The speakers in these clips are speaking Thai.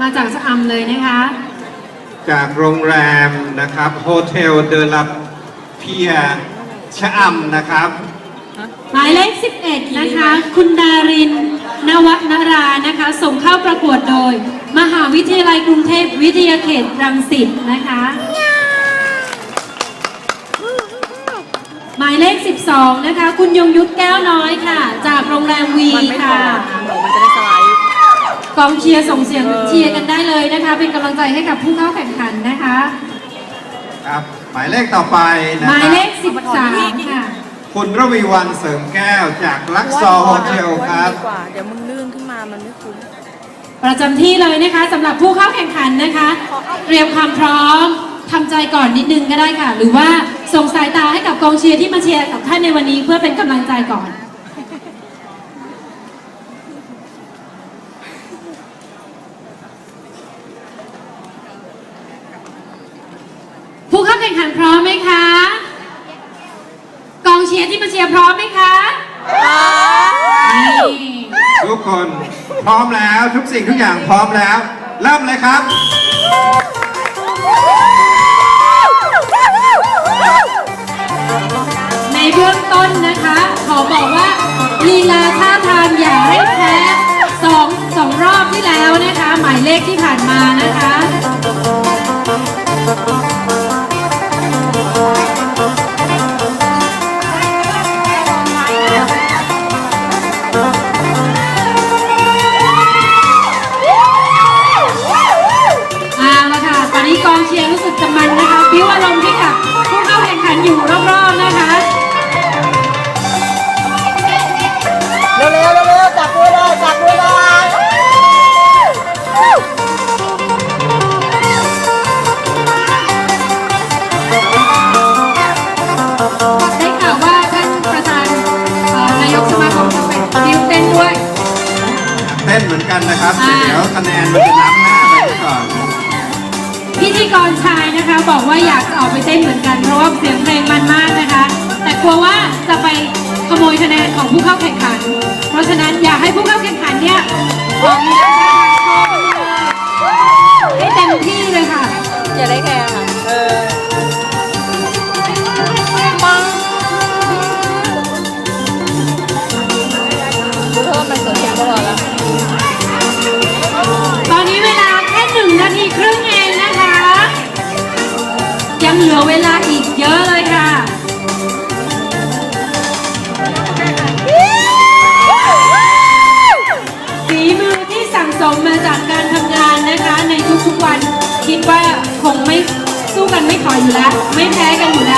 มาจากชะอำเลยนะคะ จากโรงแรมนะครับโฮเทลเดลับเพียชะอำนะครับ หมายเลข 11 นะคะ คุณดาริน นวนารานะคะ ส่งเข้าประกวดโดย มหาวิทยาลัยกรุงเทพวิทยาเขตรังสิตนะคะ หมายเลข 12 นะคะ คุณยงยุทธแก้วน้อยค่ะ จากโรงแรมวีมันไม่พอค่ะหนูมันจะได้สไลด์ กองเชียร์ส่งเสียงเออเชียร์กันได้เลยนะคะ เป็นกำลังใจให้กับผู้เข้าแข่งขันนะคะ ครับหมายเลขต่อไปนะหมาคยรับเลข 13 ค่ะ คุณระวีวันเสริมแก้วจากลักซอร์โฮเทลครับ ดีกว่า เดี๋ยวมึงลื่นขึ้นมา มันไม่คุ้ม ประจำที่เลยนะคะสำหรับผู้เข้าแข่งขันนะคะ เตรียมความพร้อมทำใจก่อนนิดนึงก็ได้ค่ะ หรือว่าส่งสายตาให้กับกองเชียร์ที่มาเชียร์กับท่านในวันนี้เพื่อเป็นกำลังใจก่อน เข้าแข่งขันพร้อมไหมคะ กองเชียร์ที่มาเชียร์พร้อมไหมคะนี่ทุกคนพร้อมแล้วทุกสิ่งทุกอย่างพร้อมแล้ว เริ่มเลยครับ ในเบื้องต้นนะคะ ขอบอกว่าลีลาท่า นเหมือนกันนะครับอ่าเดี๋ยวคะแนนมันจะนำหน้าไปก่อนพิธีกรชายนะคะบอกว่าอยากจะออกไปเต้นเหมือนกันเพราะว่าเสียงเพลงมันมากนะคะ แต่กลัวว่าจะไปขโมยคะแนนของผู้เข้าแข่งขัน เพราะฉะนั้นอยากให้ผู้เข้าแข่งขันเนี่ยออกลีลาท่าทางโชว์ไปเลยให้เต็มที่เลยค่ะอย่าได้แคร์ อยู่แล้วไม่แพ้กันอยู่แล้ว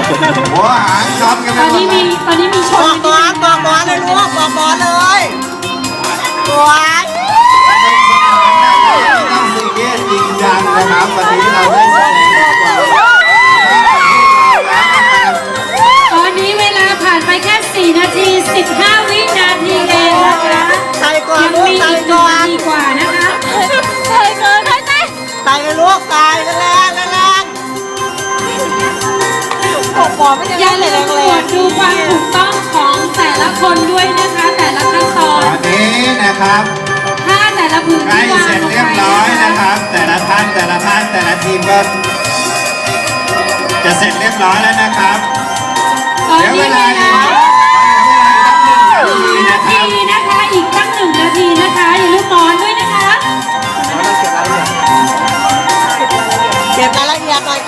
ดหัวหางช็อตกันตไปอนหมนี้ดมีแล้วตอนนี้มีชบอนกบอลบอกบอลเลยลูกบอกบอลเลยบอลไม่ต้องซีเรียสจริงจังนะครับวันนี้เราได้ บอกบอลไม่อได้ย่าเลลืยมแรงตรวจดูความถูกต้องของแต่ละคนด้วยนะคะ แต่ละขั้นตอตน อนนี้นะครับถ้าแต่ละผืนใกล้ที่วางเสร็จลงเรียบไปร้อยนะนะคะครับ แต่ละท่านแต่ละท่านแต่ละทีมก็ จะเสร็จเรียบร้อยแล้วนะครับตอนเดี๋ยวนี้เวเวลาลาอีกเวลาอีกหนึ่งนาทีนะครับทีนะคะอีกตั้งหนึ่งนาทีนะคะ อย่าลืมนอนด้วยนะคะ เก็บรายละเอียดหน่อย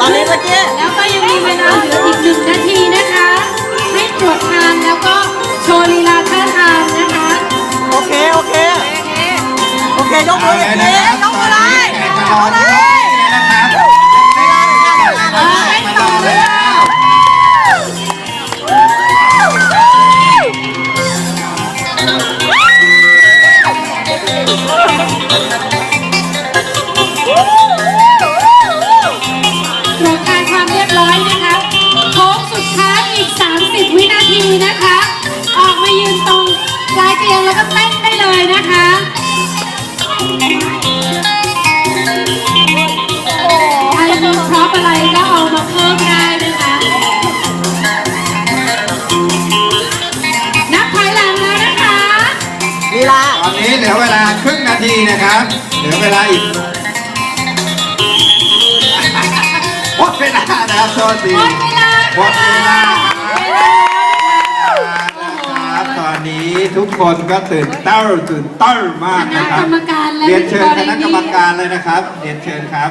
ตอนนี้ขึ้เมื่อกี้แล้วก็ยังมีเวลาเหลืออีกหนึ่งนาทีนะคะ ให้ตรวจทานแล้วก็โชว์ลีลาท่าทางนะคะ โอเค โอเค โอเคยกเอามือเลอยย่างนะนี้ครับยกตอมืนอเลนี้ย แล้วก็เต้นได้เลยนะคะใครมีพร็อพอะไรก็เอามาเพิ่มได้นะคะ นับถอยหลังแล้วนะคะ ลีลาตอนนี้เหลือเวลาครึ่งนาทีนะครับ เหลือเวลาอีกหมดเวลาแล้วโทษทีหมดเวลา หมดเวลา ทุกคนก็ตื่นเต้าตื่นเต้ามากคณะนะครักบรรมการและเรียนเชิญคพิธีณะกรรมการเลยนะครับ เรียนเชิญครับ